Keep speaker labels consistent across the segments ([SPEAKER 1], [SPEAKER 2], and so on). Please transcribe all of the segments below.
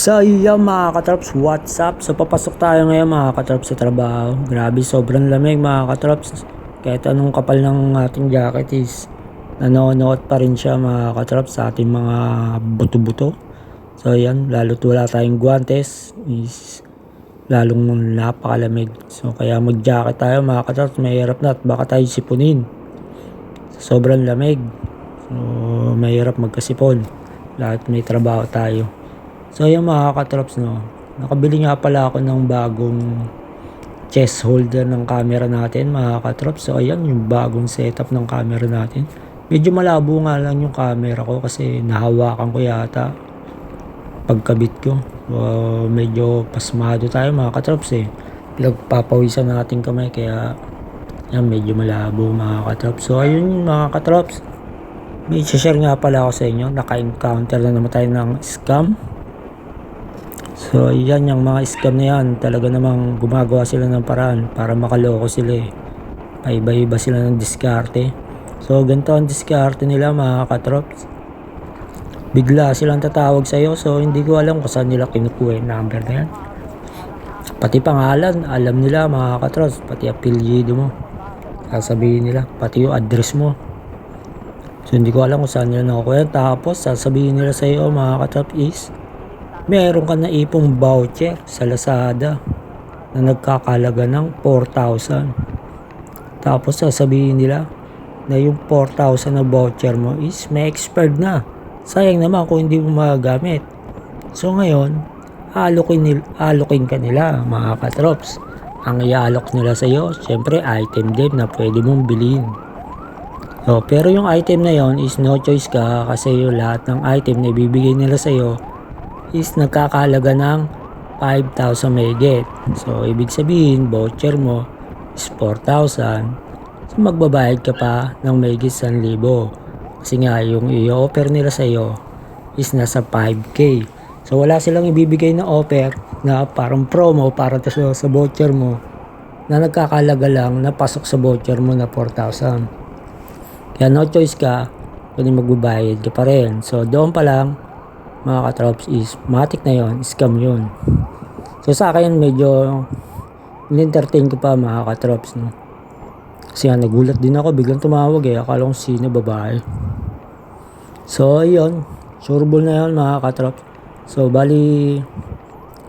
[SPEAKER 1] So yun mga katrops, what's up? So papasok tayo ngayon mga katrops sa trabaho. Grabe, sobrang lamig mga katrops. Kahit anong kapal ng ating jacket is nanonood pa rin siya mga katrops sa ating mga buto-buto. So yan, lalo't wala tayong guantes is lalong napakalamig. So kaya mag-jacket tayo mga katrops, mahirap na at baka tayo sipunin. Sobrang lamig. So mahirap magkasipon. Lahat may trabaho tayo. So yung mga katrops no, nakabili nga pala ako ng bagong chest holder ng camera natin mga katrops. So ayan yung bagong setup ng camera natin. Medyo malabo nga lang yung camera ko kasi nahawakan ko yata pagkabit ko. So, medyo pasmado tayo mga katrops eh. Pinagpapawisan natin kamay kaya yan medyo malabo mga katrops. So ayun mga katrops. May share nga pala ako sa inyo. Naka-encounter na naman tayo ng scam. So, yan yung mga scam na yan. Talaga namang gumagawa sila ng paraan para makaloko sila eh. Paiba-iba sila ng diskarte. So, ganito ang diskarte nila mga katrops. Bigla silang tatawag sa'yo. So, hindi ko alam kung saan nila kinukuha yung number na yan. Pati pangalan, alam nila mga katrops. Pati apelyido mo. Sasabihin nila. Pati yung address mo. So, hindi ko alam kung saan nila nakukuha. Tapos, sasabihin nila sa'yo mga katrops is meron ka na ipong voucher sa Lazada na nagkakalaga ng 4,000. Tapos sasabihin nila na yung 4,000 na voucher mo is may expired na. Sayang naman kung hindi mo magagamit. So ngayon, alokin, nil, alokin ka nila mga katrops. Ang ialok nila sa iyo, syempre item din na pwede mong bilhin. So, pero yung item na yon is no choice ka kasi yung lahat ng item na ibibigay nila sa iyo is nagkakahalaga ng 5,000 megit. So, ibig sabihin, voucher mo is 4,000. So, magbabayad ka pa ng megit 1,000. Kasi nga, yung i-offer nila sa iyo is nasa 5K. So, wala silang ibibigay na offer na parang promo para sa, sa voucher mo na nagkakalaga lang na pasok sa voucher mo na 4,000. Kaya no choice ka, pwede magbabayad ka pa rin. So, doon pa lang, mga katrops is matik na yon scam yun. So sa akin medyo in-entertain ko pa mga katrops no? Kasi nga nagulat din ako biglang tumawag eh. Akala ko sino babae. So ayun sureball na yun mga katrops so bali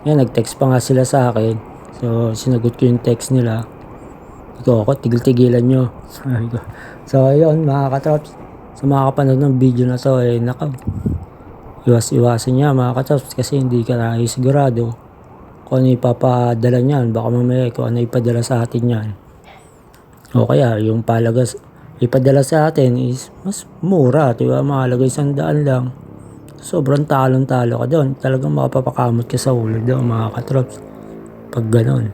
[SPEAKER 1] yan nag-text pa nga sila sa akin. So sinagot ko yung text nila. Ikaw ako tigil-tigilan nyo. So ayun mga katrops sa mga kapanood ng video na to eh naka iwas-iwasan niya mga katrops kasi hindi ka na sigurado kung ano ipapadala niyan. Baka mamaya kung ano ipadala sa atin yan. O kaya yung palagas ipadala sa atin is mas mura. Diba? Mahalaga isang daan lang. Sobrang talong-talo ka doon. Talagang makapapakamot ka sa ulo doon mga katrops. Pag ganon.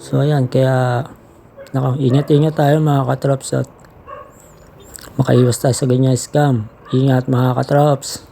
[SPEAKER 1] So ayan, kaya naka, ingat-ingat tayo mga katrops at makaiwas tayo sa ganyan scam. Ingat mga katrops.